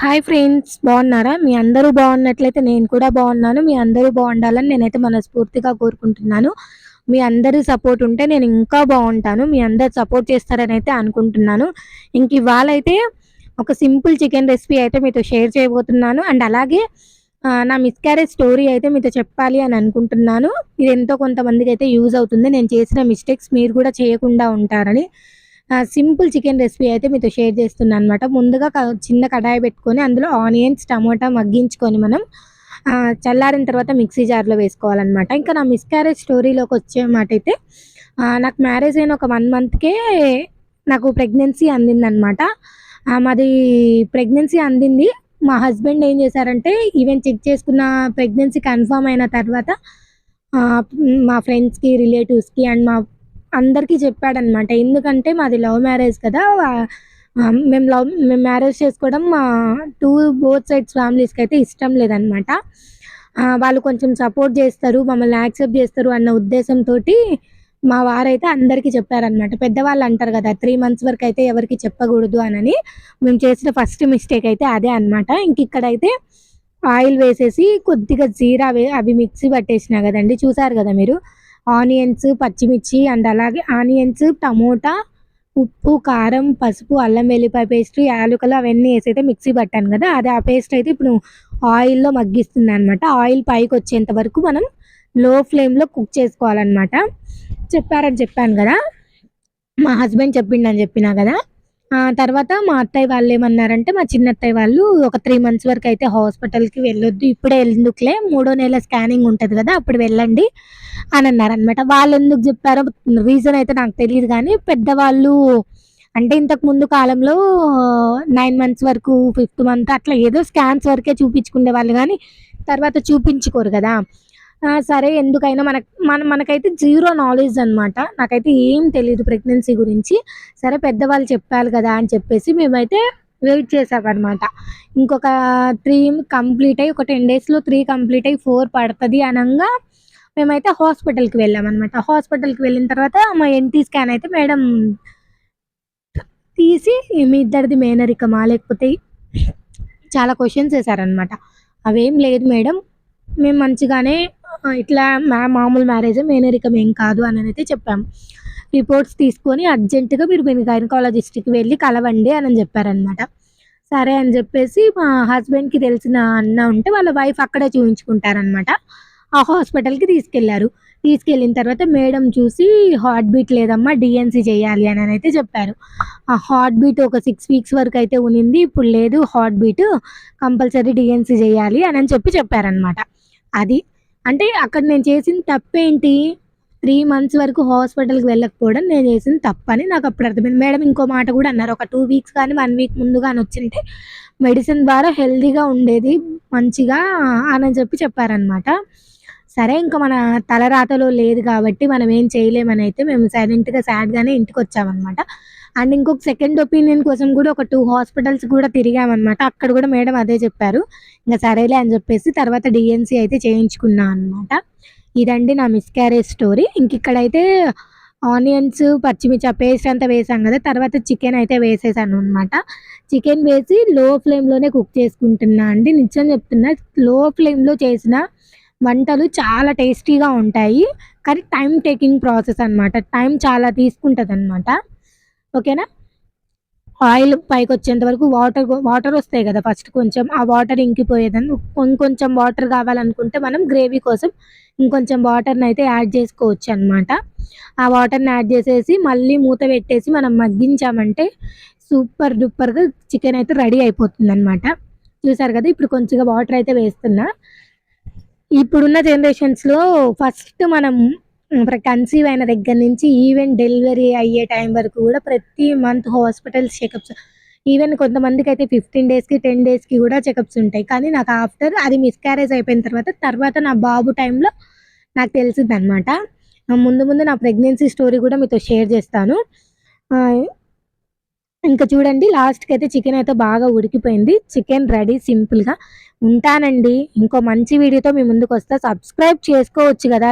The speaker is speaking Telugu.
హాయ్ ఫ్రెండ్స్ బాగున్నారా? మీ అందరూ బాగున్నట్లయితే నేను కూడా బాగున్నాను. మీ అందరూ బాగుండాలని నేనైతే మనస్ఫూర్తిగా కోరుకుంటున్నాను. మీ అందరి సపోర్ట్ ఉంటే నేను ఇంకా బాగుంటాను. మీ అందరు సపోర్ట్ చేస్తారని అయితే అనుకుంటున్నాను. ఇంక ఇవాళ అయితే ఒక సింపుల్ చికెన్ రెసిపీ అయితే మీతో షేర్ చేయబోతున్నాను. అండ్ అలాగే నా మిస్క్యారేజ్ స్టోరీ అయితే మీతో చెప్పాలి అని అనుకుంటున్నాను. ఇది ఎంతో కొంతమందికి అయితే యూజ్ అవుతుంది. నేను చేసిన మిస్టేక్స్ మీరు కూడా చేయకుండా ఉంటారని. సింపుల్ చికెన్ రెసిపీ అయితే మీతో షేర్ చేస్తున్నాను అనమాట ముందుగా చిన్న కడాయి పెట్టుకొని అందులో ఆనియన్స్ టమాటా మగ్గించుకొని మనం చల్లారిన తర్వాత మిక్సీ జార్లో వేసుకోవాలన్నమాట. ఇంకా నా మిస్క్యారేజ్ స్టోరీలోకి వచ్చే మాట అయితే నాకు మ్యారేజ్ అయిన ఒక వన్ మంత్కే నాకు ప్రెగ్నెన్సీ అందిందనమాట మాది ప్రెగ్నెన్సీ అందింది. మా హస్బెండ్ ఏం చేశారంటే ఈవెన్ చెక్ చేసుకున్న ప్రెగ్నెన్సీ కన్ఫర్మ్ అయిన తర్వాత మా ఫ్రెండ్స్కి రిలేటివ్స్కి అండ్ మా అందరికీ చెప్పాడనమాట. ఎందుకంటే మాది లవ్ మ్యారేజ్ కదా మేము లవ్ మేము మ్యారేజ్ చేసుకోవడం మా టూ బోత్ సైడ్స్ ఫ్యామిలీస్కి అయితే ఇష్టం లేదనమాట. వాళ్ళు కొంచెం సపోర్ట్ చేస్తారు మమ్మల్ని యాక్సెప్ట్ చేస్తారు అన్న ఉద్దేశంతో మా వారైతే అందరికీ చెప్పారనమాట. పెద్దవాళ్ళు అంటారు కదా త్రీ మంత్స్ వరకు అయితే ఎవరికి చెప్పకూడదు అని మేము చేసిన ఫస్ట్ మిస్టేక్ అయితే అదే అనమాట. ఇంక ఇక్కడైతే ఆయిల్ వేసేసి కొద్దిగా జీరా వే అవి మిక్సీ పట్టేసినా కదండి చూసారు కదా మీరు? ఆనియన్స్ పచ్చిమిర్చి అండ్ అలాగే ఆనియన్స్ టమోటా ఉప్పు కారం పసుపు అల్లం వెల్లిపాయ పేస్ట్ యాలకులు అవన్నీ వేసి అయితే మిక్సీ పట్టాను కదా. అది ఆ పేస్ట్ అయితే ఇప్పుడు ఆయిల్లో మగ్గిస్తుంది అనమాట ఆయిల్ పైకి వచ్చేంత వరకు మనం లో ఫ్లేమ్లో కుక్ చేసుకోవాలన్నమాట. చెప్పారని చెప్పాను కదా. మా హస్బెండ్ చెప్పిండని చెప్పినా కదా. తర్వాత మా అత్తయ్య వాళ్ళు ఏమన్నారంటే మా చిన్న అత్తయ్య వాళ్ళు ఒక త్రీ మంత్స్ వరకు అయితే హాస్పిటల్కి వెళ్ళొద్దు ఇప్పుడే ఎందుకులే మూడో నెల స్కానింగ్ ఉంటుంది కదా అప్పుడు వెళ్ళండి అని అన్నారనమాట వాళ్ళు ఎందుకు చెప్పారో రీజన్ అయితే నాకు తెలియదు కానీ పెద్దవాళ్ళు అంటే ఇంతకు ముందు కాలంలో నైన్ మంత్స్ వరకు ఫిఫ్త్ మంత్ అట్లా ఏదో స్కాన్స్ వరకే చూపించుకునే వాళ్ళు కానీ తర్వాత చూపించుకోరు కదా. సరే ఎందుకైనా మనకు మన మనకైతే జీరో నాలెడ్జ్ అనమాట నాకైతే ఏం తెలియదు ప్రెగ్నెన్సీ గురించి. సరే పెద్దవాళ్ళు చెప్పాలి కదా అని చెప్పేసి మేమైతే వెయిట్ చేసామన్నమాట. ఇంకొక త్రీ కంప్లీట్ అయ్యి ఒక టెన్ డేస్లో త్రీ కంప్లీట్ అయ్యి ఫోర్ పడుతుంది అనగా మేమైతే హాస్పిటల్కి వెళ్ళామన్నమాట. హాస్పిటల్కి వెళ్ళిన తర్వాత మా ఎన్టీ స్కాన్ అయితే మేడం తీసి మీ ఇద్దరిది మేనరికమా? లేకపోతే చాలా క్వశ్చన్స్ వేశారనమాట అవేం లేదు మేడం. మేము మంచిగానే ఇట్లా మా మామూలు మ్యారేజ్ మేనరికం ఏం కాదు అని అయితే చెప్పాము రిపోర్ట్స్ తీసుకొని అర్జెంటుగా మీరు మీ గైనకాలజిస్ట్కి వెళ్ళి కలవండి అని చెప్పారనమాట సరే అని చెప్పేసి మా హస్బెండ్కి తెలిసిన అన్న ఉంటే వాళ్ళ వైఫ్ అక్కడే చూపించుకుంటారనమాట ఆ హాస్పిటల్కి తీసుకెళ్ళారు. తీసుకెళ్ళిన తర్వాత మేడం చూసి హార్ట్ బీట్ లేదమ్మా డిఎన్సి చేయాలి అని అయితే చెప్పారు. ఆ హార్ట్ బీట్ ఒక సిక్స్ వీక్స్ వరకు అయితే ఉనింది ఇప్పుడు లేదు. హార్ట్ బీట్ కంపల్సరీ డిఎన్సి చేయాలి అని చెప్పి చెప్పారనమాట అది అంటే అక్కడ నేను చేసిన తప్పేంటి? త్రీ మంత్స్ వరకు హాస్పిటల్కి వెళ్ళకపోవడం నేను చేసిన తప్పని నాకు అప్పుడు అర్థమైంది. మేడం ఇంకో మాట కూడా అన్నారు. ఒక టూ వీక్స్ కానీ వన్ వీక్ ముందు కానీ వచ్చింటే మెడిసిన్ ద్వారా హెల్తీగా ఉండేది మంచిగా అని చెప్పి చెప్పారనమాట సరే ఇంకా మన తలరాతలో లేదు కాబట్టి మనం ఏం చేయలేమని అయితే మేము సైలెంట్గా సాడ్గానే ఇంటికి వచ్చామన్నమాట. అండ్ ఇంకొక సెకండ్ ఒపీనియన్ కోసం కూడా ఒక టూ హాస్పిటల్స్ కూడా తిరిగామన్నమాట. అక్కడ కూడా మేడం అదే చెప్పారు. ఇంకా సరేలే అని చెప్పేసి తర్వాత డిఎన్సీ అయితే చేయించుకున్నా అనమాట ఇదండి నా మిస్క్యారేజ్ స్టోరీ ఇంక ఇక్కడైతే ఆనియన్స్ పచ్చిమిర్చి పేస్ట్ అంతా వేసాం కదా తర్వాత చికెన్ అయితే వేసేసాను అనమాట చికెన్ వేసి లో ఫ్లేమ్లోనే కుక్ చేసుకుంటున్నా అండి. నిజం చెప్తున్నా లో ఫ్లేమ్లో చేసిన వంటలు చాలా టేస్టీగా ఉంటాయి. కానీ టైం టేకింగ్ ప్రాసెస్ అనమాట టైం చాలా తీసుకుంటుంది అనమాట ఓకేనా? ఆయిల్ పైకి వచ్చేంత వరకు వాటర్ వాటర్ వస్తాయి కదా ఫస్ట్ కొంచెం. ఆ వాటర్ ఇంకిపోయేదని ఇంకొంచెం వాటర్ కావాలనుకుంటే మనం గ్రేవీ కోసం ఇంకొంచెం వాటర్ని అయితే యాడ్ చేసుకోవచ్చు అనమాట ఆ వాటర్ని యాడ్ చేసేసి మళ్ళీ మూత పెట్టేసి మనం మగ్గించామంటే సూపర్ డూపర్గా చికెన్ అయితే రెడీ అయిపోతుంది అనమాట చూసారు కదా ఇప్పుడు కొంచెంగా వాటర్ అయితే వేస్తున్నా. ఇప్పుడున్న జనరేషన్స్లో ఫస్ట్ మనం కన్సీవ్ అయిన దగ్గర నుంచి ఈవెన్ డెలివరీ అయ్యే టైం వరకు కూడా ప్రతి మంత్ హాస్పిటల్స్ చెకప్స్ ఈవెన్ కొంతమందికి అయితే ఫిఫ్టీన్ డేస్కి టెన్ డేస్కి కూడా చెకప్స్ ఉంటాయి. కానీ నాకు ఆఫ్టర్ అది మిస్క్యారేజ్ అయిపోయిన తర్వాత తర్వాత నా బాబు టైంలో నాకు తెలిసింది అనమాట ముందు ముందు నా ప్రెగ్నెన్సీ స్టోరీ కూడా మీతో షేర్ చేస్తాను. ఇంకా చూడండి లాస్ట్కి అయితే చికెన్ అయితే బాగా ఉడికిపోయింది. చికెన్ రెడీ సింపుల్గా ఉంటానండి. ఇంకో మంచి వీడియోతో మీ ముందుకు వస్తా సబ్స్క్రైబ్ చేసుకోవచ్చు కదా.